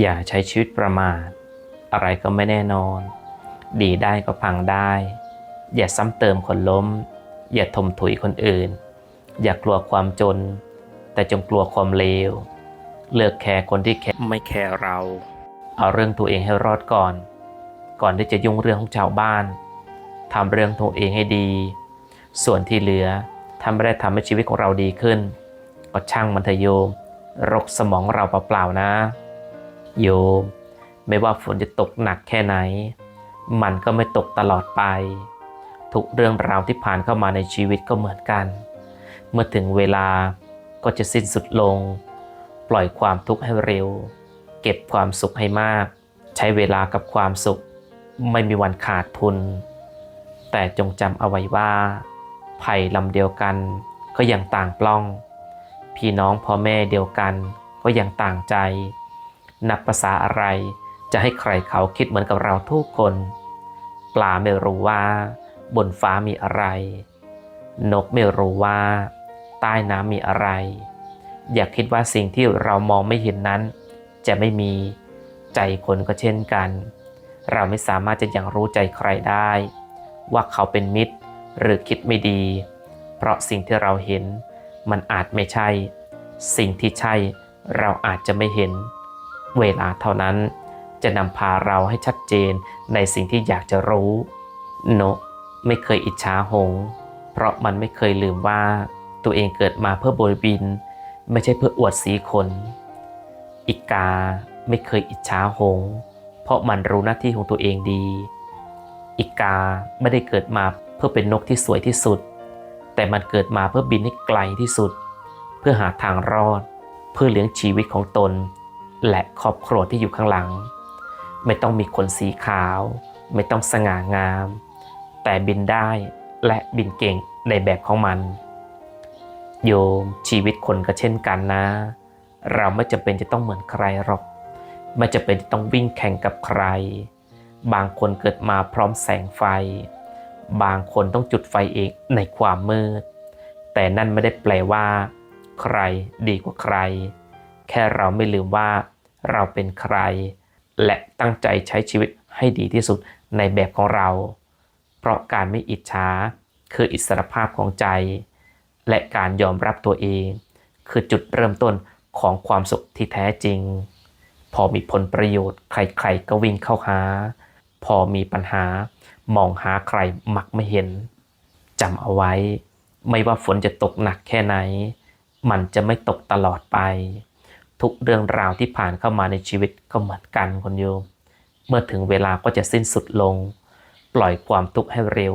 อย่าใช้ชีวิตประมาท อะไรก็ไม่แน่นอน ดีได้ก็พังได้ อย่าซ้ำเติมคนล้ม อย่าทมถุยคนอื่น อย่ากลัวความจน แต่จงกลัวความเลว เลือกแคร์คนที่แคร์ไม่แคร์เรา เอาเรื่องตัวเองให้รอดก่อน ก่อนที่จะยุ่งเรื่องของชาวบ้านทำเรื่องตัวเองให้ดี ส่วนที่เหลือทำไม่ได้ทำให้ชีวิตของเราดีขึ้น ก็ช่างมันเถอะโยมรกสมองเราเปล่าๆนะ โยม ไม่ว่าฝนจะตกหนักแค่ไหน มันก็ไม่ตกตลอดไป ทุกเรื่องราวที่ผ่านเข้ามาในชีวิตก็เหมือนกัน เมื่อถึงเวลาก็จะสิ้นสุดลง ปล่อยความทุกข์ให้เร็ว เก็บความสุขให้มาก ใช้เวลากับความสุข ไม่มีวันขาดทุน แต่จงจำเอาไว้ว่า ไผ่ลำเดียวกันก็ยังต่างปล้อง พี่น้องพ่อแม่เดียวกันก็ยังต่างใจ นับภาษาอะไร จะให้ใครเขาคิดเหมือนกับเราทุกคน ปลาไม่รู้ว่า บนฟ้ามีอะไร นกไม่รู้ว่า ใต้น้ำมีอะไร อย่าคิดว่าสิ่งที่เรามองไม่เห็นนั้น จะไม่มีใจคนก็เช่นกัน เราไม่สามารถจะยังรู้ใจใครได้ ว่าเขาเป็นมิตรหรือคิดไม่ดี เพราะสิ่งที่เราเห็นมันอาจไม่ใช่ สิ่งที่ใช่เราอาจจะไม่เห็น เวลาเท่านั้น จะนำพาเราให้ชัดเจนในสิ่งที่อยากจะรู้นกไม่เคยอิจฉาหงส์เพราะมันไม่เคยลืมว่าตัวเองเกิดมาเพื่อบริบิน ไม่ใช่เพื่ออวดสีคนอีกาไม่เคยอิจฉาหงส์เพราะมันรู้หน้าที่ของตัวเองดีอีกาไม่ได้เกิดมาเพื่อเป็นนกที่สวยที่สุด แต่มันเกิดมาเพื่อบินให้ไกลที่สุด เพื่อหาทางรอด เพื่อเลี้ยงชีวิตของตน และครอบครัวที่อยู่ข้างหลัง ไม่ต้องมีขนสีขาว ไม่ต้องสง่างาม แต่บินได้และบินเก่งในแบบของมัน โยมชีวิตคนก็เช่นกันนะ เราไม่จำเป็นจะต้องเหมือนใครหรอก ไม่จำเป็นจะต้องวิ่งแข่งกับใคร บางคนเกิดมาพร้อมแสงไฟ บางคนต้องจุดไฟเองในความมืด แต่นั่นไม่ได้แปลว่า ใครดีกว่าใคร แค่เราไม่ลืมว่า เราเป็นใคร และตั้งใจใช้ชีวิตให้ดีที่สุดในแบบของเรา เพราะการไม่อิจฉาคืออิสรภาพของใจ และการยอมรับตัวเอง คือจุดเริ่มต้นของความสุขที่แท้จริง พอมีผลประโยชน์ ใครๆก็วิ่งเข้าหา พอมีปัญหามองหาใครมักไม่เห็นจำเอาไว้ ไม่ว่าฝนจะตกหนักแค่ไหน มันจะไม่ตกตลอดไป ทุกเรื่องราวที่ผ่านเข้ามาในชีวิตก็เหมือนกันคนโยม เมื่อถึงเวลาก็จะสิ้นสุดลง ปล่อยความทุกข์ให้เร็ว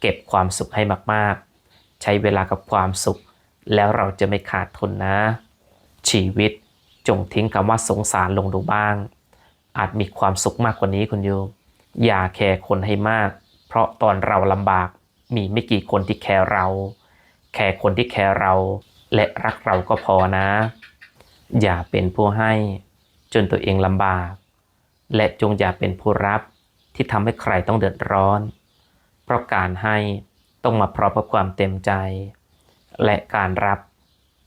เก็บความสุขให้มากๆ ใช้เวลากับความสุข แล้วเราจะไม่ขาดทุนนะ ชีวิตจงทิ้งคำว่าสงสารลงดูบ้าง อาจมีความสุขมากกว่านี้คุณโยม อย่าแคร์คนให้มาก เพราะตอนเราลำบากมีไม่กี่คนที่แคร์เรา แคร์คนที่แคร์เรา และรักเราก็พอนะ อย่าเป็นผู้ให้จนตัวเองลำบาก และจงอย่าเป็นผู้รับที่ทำให้ใครต้องเดือดร้อน เพราะการให้ต้องมาพร้อมกับความเต็มใจ และการรับ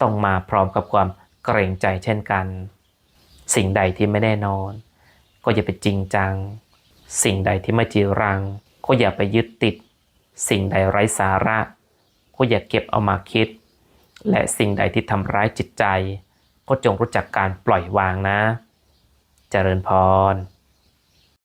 ต้องมาพร้อมกับความเกรงใจเช่นกัน สิ่งใดที่ไม่แน่นอน ก็อย่าไปจริงจัง สิ่งใดที่ไม่จีรัง ก็อย่าไปยึดติด สิ่งใดไร้สาระ ก็อย่าเก็บเอามาคิด และสิ่งใดที่ทำร้ายจิตใจ ก็จงรู้จักการปล่อยวางนะ เจริญพร